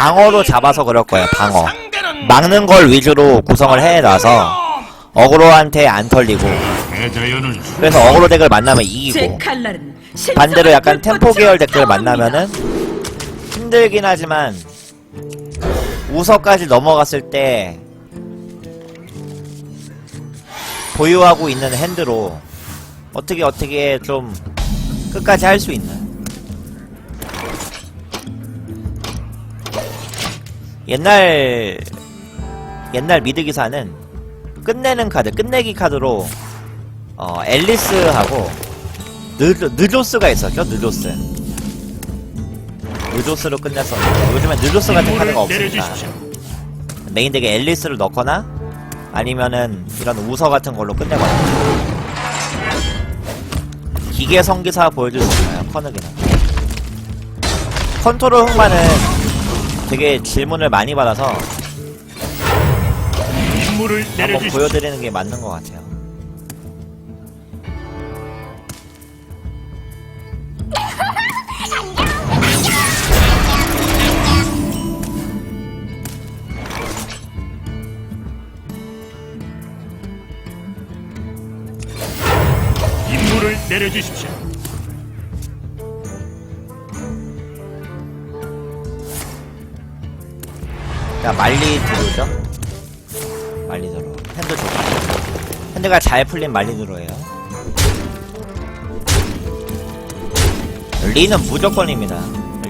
방어로 잡아서 그럴 거예요, 방어. 막는 걸 위주로 구성을 해놔서 어그로한테 안 털리고. 그래서 어그로 덱을 만나면 제 이기고. 반대로 약간 템포 계열 덱들 만나면은 힘들긴 하지만 우서까지 넘어갔을 때 보유하고 있는 핸드로 어떻게 어떻게 좀 끝까지 할 수 있는 옛날 옛날 미드 기사는 끝내는 카드 끝내기 카드로 어 앨리스하고 느, 느조스가 있었죠 느조스. 느조스로 끝냈었는데 요즘엔 느조스 같은 카드가 없으니까 내려주십시오. 메인 덱에 앨리스를 넣거나 아니면은 이런 우서 같은 걸로 끝내거나. 기계 성기사 보여줄 수 있나요? 커너기는 컨트롤 흑마는 되게 질문을 많이 받아서 임무를 한번 내려주십시오. 보여드리는 게 맞는 것 같아요 임무를 내려주십시오. 자 말리 드로죠? 말리 드로 핸드 좋고 핸드가 잘 풀린 말리 드로예요. 린은 무조건입니다.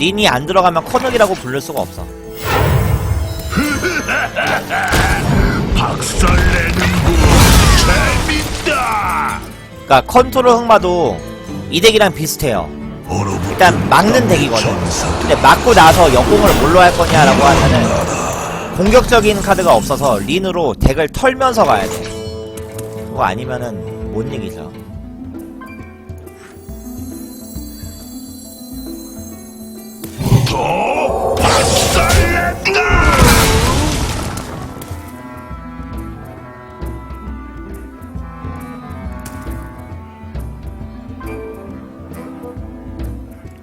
린이 안 들어가면 커넥이라고 부를 수가 없어. 박살내는군. 재밌다. 그니까 컨트롤 흑마도 이 덱이랑 비슷해요. 일단 막는 덱이거든. 근데 막고 나서 역공을 뭘로 할 거냐라고 하면은 공격적인 카드가 없어서 린으로 덱을 털면서 가야 돼. 그거 아니면은 못 이기죠?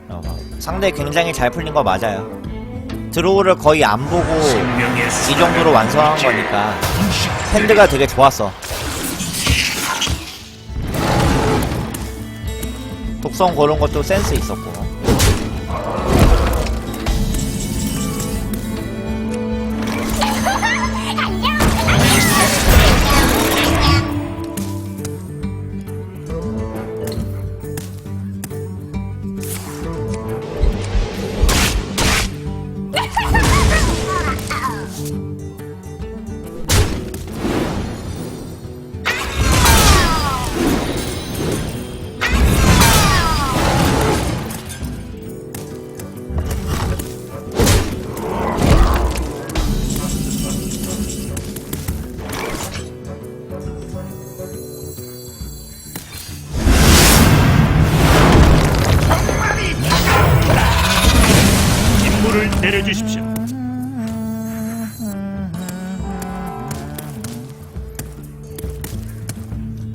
어, 상대 굉장히 잘 풀린 거 맞아요 드로우를 거의 안 보고 이 정도로 완성한 거니까 핸드가 되게 좋았어. 독성 고른 것도 센스 있었고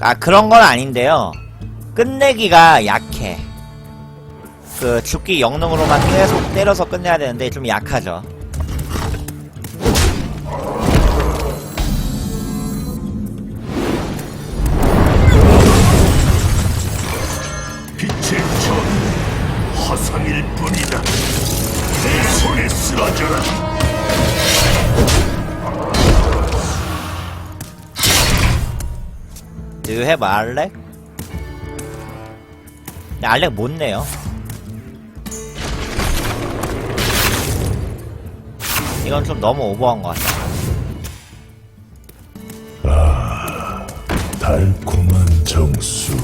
아 그런 건 아닌데요 끝내기가 약해 그 죽기 영능으로만 계속 때려서 끝내야 되는데 좀 약하죠 빛의 전 화상일 뿐이다. 내 손에 쓰러져라. Do you have 알렉? 네, 알렉 못 내요. 이건 좀 너무 오버한 것 같아. 달콤한 정수.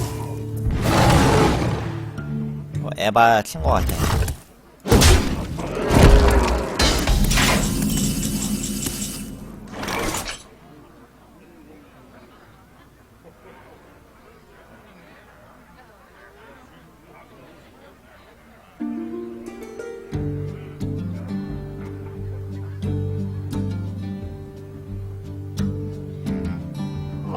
뭐 에바 친것 같아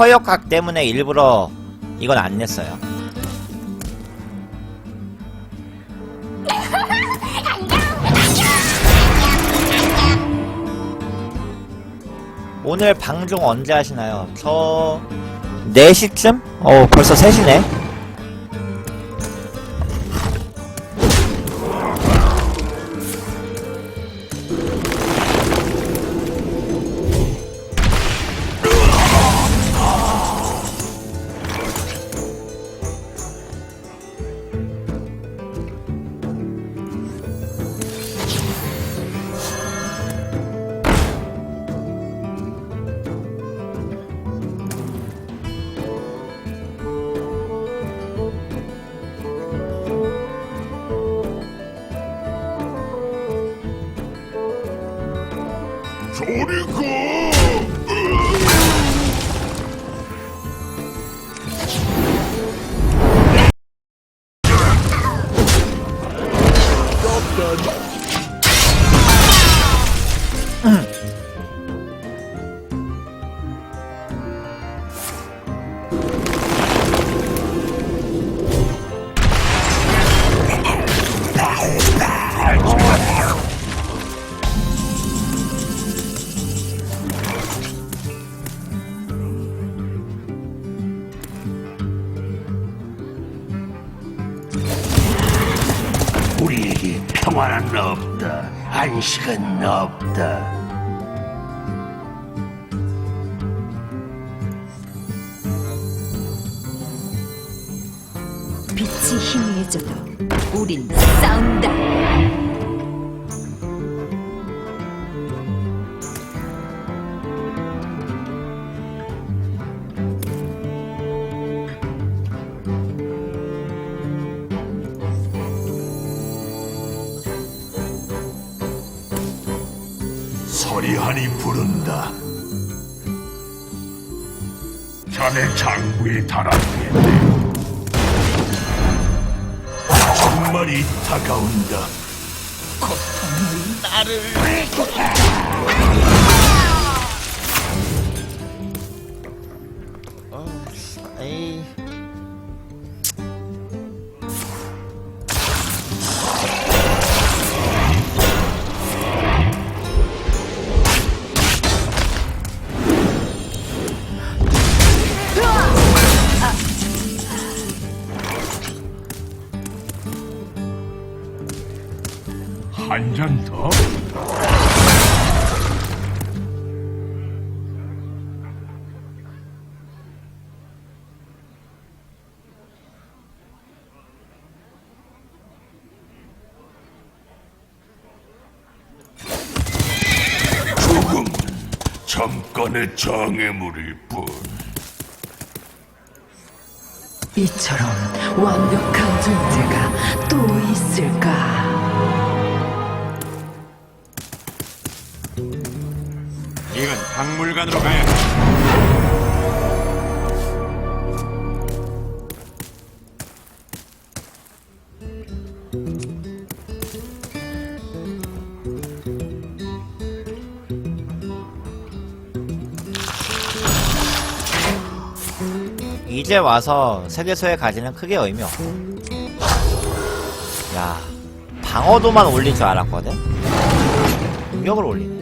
퍼역각 때문에 일부러 이건 안 냈어요. 오늘 방송 언제 하시나요? 저 4시쯤? 어 벌써 3시네 저리가 안식은 없다 빛이 희미해져도 우린 싸운다. 서리하니 부른다. 자네 장부에 달았겠네. 정말이 다가온다. 에이 한 잔 더? 잠깐의 장애물일 뿐 이처럼 완벽한 존재가 또 있을까? 이건 박물관으로 가야 해. 이제 와서 세계소에 가지는 크게 의미 없고 야 방어도만 올릴 줄 알았거든? 공격을 올리네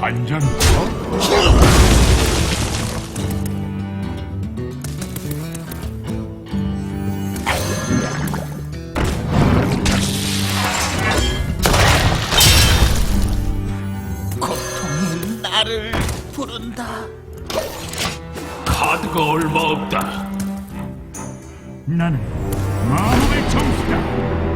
한 잔 더? 나를 부른다. 카드가 얼마 없다. 나는 마음의 정수다.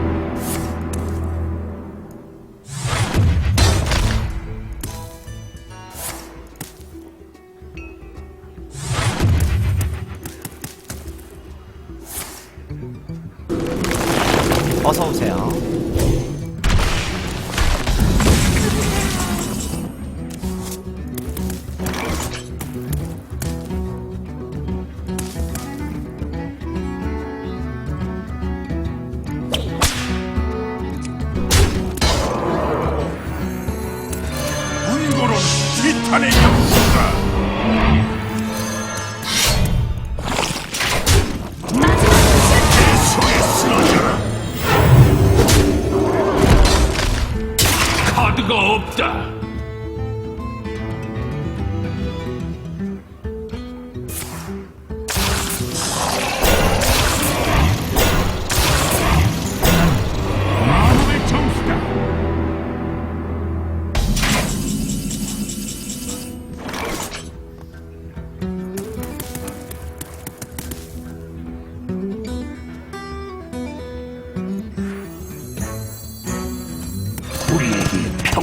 Duh!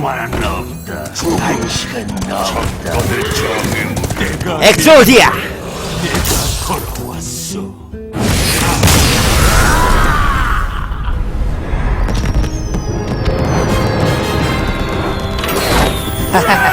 소만한 없다. 한식은 없다. 엑소디아! 걸어왔어.